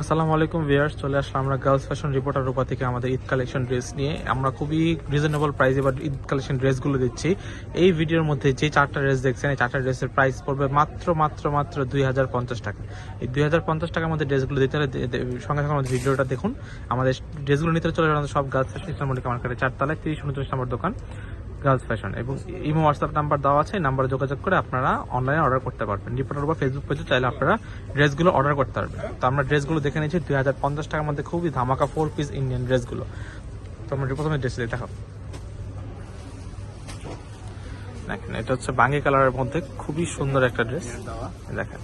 আসসালামু আলাইকুম ভিয়ার্স চলে আসলাম আমরা গার্লস ফ্যাশন রিপোর্টার রূপা থেকে আমাদের ঈদ কালেকশন ড্রেস নিয়ে। আমরা খুবই রিজনেবল প্রাইসে এবার ঈদ কালেকশন ড্রেসগুলো দিচ্ছি। এই ভিডিওর মধ্যে যে চারটা ড্রেস দেখছেন, এই চারটা ড্রেসের প্রাইস পড়বে মাত্র মাত্র মাত্র দুই হাজার পঞ্চাশ টাকা। এই দুই হাজার পঞ্চাশ টাকার মধ্যে ড্রেসগুলো দিতে হলে সঙ্গে সঙ্গে আমাদের ভিডিওটা দেখুন। আমাদের ড্রেসগুলো নিতে চলে আমাদের সব গার্লস ফ্যাশন ইসলামলিকা মার্কেটে চারতলায়, তিরিশ, উনত্রিশ নম্বর দোকান। গার্লস ফ্যাশন এবং ইমো হোয়াটসঅ্যাপ নাম্বার দেওয়া আছে নাম্বারে যোগাযোগ করে আপনারা অনলাইনে অর্ডার করতে পারবেন। রিপোর্টার বা ফেসবুক পেজে চাইলে আপনারা ড্রেসগুলো অর্ডার করতে পারবেন। তো আমরা ড্রেসগুলো দেখে নিয়েছি, দুই হাজার পঞ্চাশ টাকার মধ্যে খুবই ধামাকা ফোর পিস ইন্ডিয়ান ড্রেসগুলো তো আমরা প্রথমে ড্রেস দেখো দেখেন, এটা হচ্ছে বাঙ্গি কালারের মধ্যে খুবই সুন্দর একটা ড্রেস দেখেন।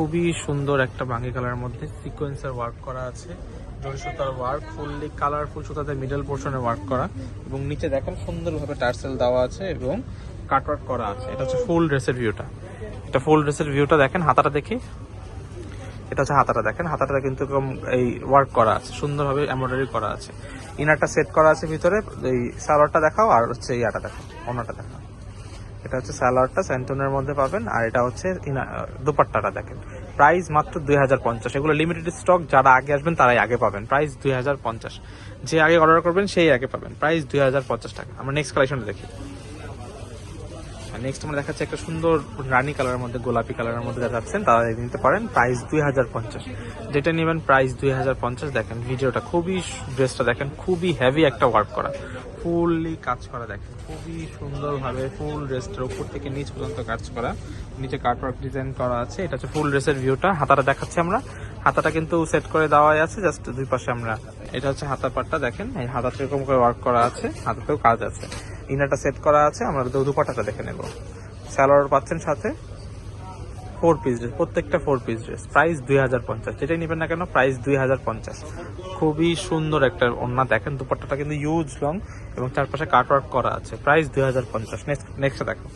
খুবই সুন্দর একটা বাঙ্গি কালারের মধ্যে সিকোয়েন্সের ওয়ার্ক করা আছে। জরি সুতার ওয়ার্ক ফুললি কালারফুল সুতাতে মিডল পোর্শনে ওয়ার্ক করা। এবং নিচে দেখেন সুন্দরভাবে টার্সেল দেওয়া আছে এবং কাটওয়ার্ক করা আছে। এটা হচ্ছে ফুল ড্রেসের ভিউটা এটা ফুল ড্রেসের ভিউটা দেখেন হাতাটা দেখি। এটা হচ্ছে হাতাটা দেখেন। হাতাটা কিন্তু এরকম এই ওয়ার্ক করা আছে। সুন্দরভাবে এমব্রয়ডারি করা আছে। ইনারটা সেট করা আছে ভিতরে। এই সালোয়ারটা দেখাও আর হচ্ছে ইয়াটা দেখাও। অন্যটা দেখাও। এটা হচ্ছে স্যালাডটা স্যান্টনের মধ্যে পাবেন, আর এটা হচ্ছে দুপাট্টাটা দেখেন। প্রাইস মাত্র দুই হাজার পঞ্চাশ। এগুলো লিমিটেড স্টক যারা আগে আসবেন তারাই আগে পাবেন। প্রাইস দুই হাজার পঞ্চাশ। যে আগে অর্ডার করবেন, সেই আগে পাবেন। প্রাইস দুই হাজার পঞ্চাশ টাকা। আমরা নেক্সট কালেকশনটা দেখি। নেক্সট আমরা দেখাচ্ছি একটা সুন্দর রানী কালারের মধ্যে, গোলাপি কালারের মধ্যে যারা যাচ্ছেন, তারা নিতে পারেন প্রাইস দুই হাজার পঞ্চাশ। যেটা নেবেন প্রাইস দুই হাজার পঞ্চাশ। দেখেন, ভিডিওটা খুবই ড্রেসটা দেখেন, খুবই হেভি একটা ওয়ার্ক করা। ফুললি কাজ করা দেখেন, খুবই সুন্দরভাবে ফুল ড্রেসটার উপর থেকে নিচ পর্যন্ত কাজ করা। নিচে কাটওয়ার্ক ডিজাইন করা আছে, এটা হচ্ছে ফুল ড্রেসের ভিউটা হাতাটা দেখাচ্ছি আমরা। হাতাটা কিন্তু সেট করে দেওয়াই আছে জাস্ট দুই পাশে আমরা। এটা হচ্ছে হাতা পাটটা, দেখেন, এই হাতাটা এরকম করে ওয়ার্ক করা আছে, হাতাতেও কাজ আছে। ইনারটা সেট করা আছে, আমরা দুপাটাটা দেখে নেব। স্যালোয়ার পাচ্ছেন সাথে ফোর পিস ড্রেস প্রত্যেকটা ফোর পিস ড্রেস প্রাইস দুই হাজার পঞ্চাশ। যেটাই নেবেন না কেন প্রাইস দুই হাজার পঞ্চাশ। খুবই সুন্দর একটা ওড়না, দেখেন দুপাট্টাটা কিন্তু ইউজ লং এবং চারপাশে কাটওয়ার্ক করা আছে। প্রাইস দুই হাজার পঞ্চাশ। নেক্সট নেক্সট দেখো।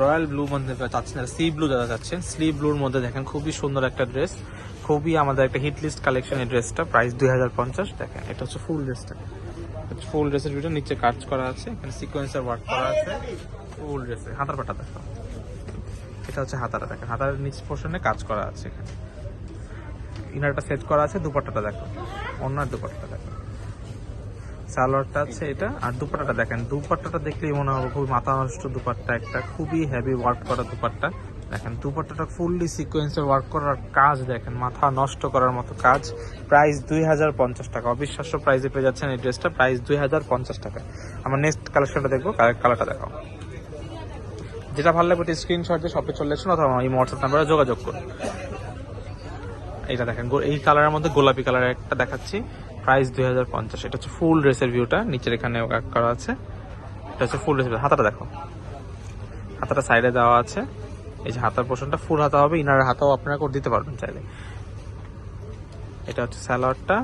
রয়্যাল ব্লু মধ্যে চাচ্ছেন সি ব্লু যারা চাচ্ছেন স্লি ব্লুর মধ্যে দেখেন খুবই সুন্দর একটা ড্রেস, খুবই আমাদের একটা হিট লিস্ট কালেকশন এই ড্রেসটা, প্রাইস দুই হাজার পঞ্চাশ। দেখেন, এটা হচ্ছে ফুল ড্রেসটা। ফুল ড্রেসের ভিতরে নিচে কাজ করা আছে, এখানে সিকোয়েন্সের ওয়ার্ক করা আছে, ফুল ড্রেসে হাতার পাটা দেখো। এটা হচ্ছে হাতাটা, দেখেন, হাতার নিচ পোর্শনে কাজ করা আছে এখানে। ইনারটা সেট করা আছে, দুপাট্টাটা দেখো। অন্য দুপাট্টাটা দেখো। সালোয়ারটা আছে এটা। আর দুপাট্টাটা দেখেন, দুপাট্টাটা দেখলেই মনে হবে খুবই মাথা নষ্ট দুপাট্টা একটা, খুবই হেভি ওয়ার্ক করা দুপাট্টা। দেখেন, দুপাট্টাটা ফুললি সিকোয়েন্সের ওয়ার্ক করার কাজ দেখেন, মাথা নষ্ট করার মতো কাজ। প্রাইস দুই হাজার পঞ্চাশ টাকা। অবিশ্বাস্য প্রাইসে পেয়ে যাচ্ছেন এই ড্রেসটা প্রাইস দুই হাজার পঞ্চাশ টাকা। আমার নেক্সট কালেকশনটা দেখব কালারটা দেখাও যেটা ভালো লাগবে স্ক্রিনশট দিয়ে শপে চলে আসুন অথবা এই হোয়াটসঅ্যাপ নাম্বারে যোগাযোগ করুন। এটা দেখেন এই কালারের মধ্যে গোলাপি কালারের একটা দেখাচ্ছি। প্রাইস দুই হাজার পঞ্চাশ। এটা হচ্ছে ফুল ড্রেসের ভিউটা নিচের এখানে করা আছে। এটা হচ্ছে ফুল ড্রেসের হাতাটা দেখো। হাতাটা সাইডে দেওয়া আছে। এই যে হাতার পোর্শনটা ফুল হাতা হবে ইনার হাতাও আপনারা করে দিতে পারবেন চাইলে। এটা হচ্ছে স্যালোয়ারটা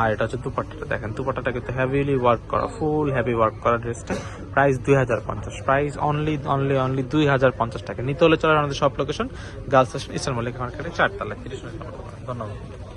আর এটা হচ্ছে দুপাট্টাটা। দেখেন, দুপাট্টাটা কিন্তু হেভিলি ওয়ার্ক করা ফুল হেভি ওয়ার্ক করা ড্রেসটা প্রাইস দুই হাজার পঞ্চাশ। প্রাইস অনলি অনলি অনলি দুই হাজার পঞ্চাশ টাকা। নিতে হলে চলে আমাদের সব লোকেশন গার্লস ইস্টার মল্লিক মার্কেটে চারতলা, তিরিশ ধন্যবাদ।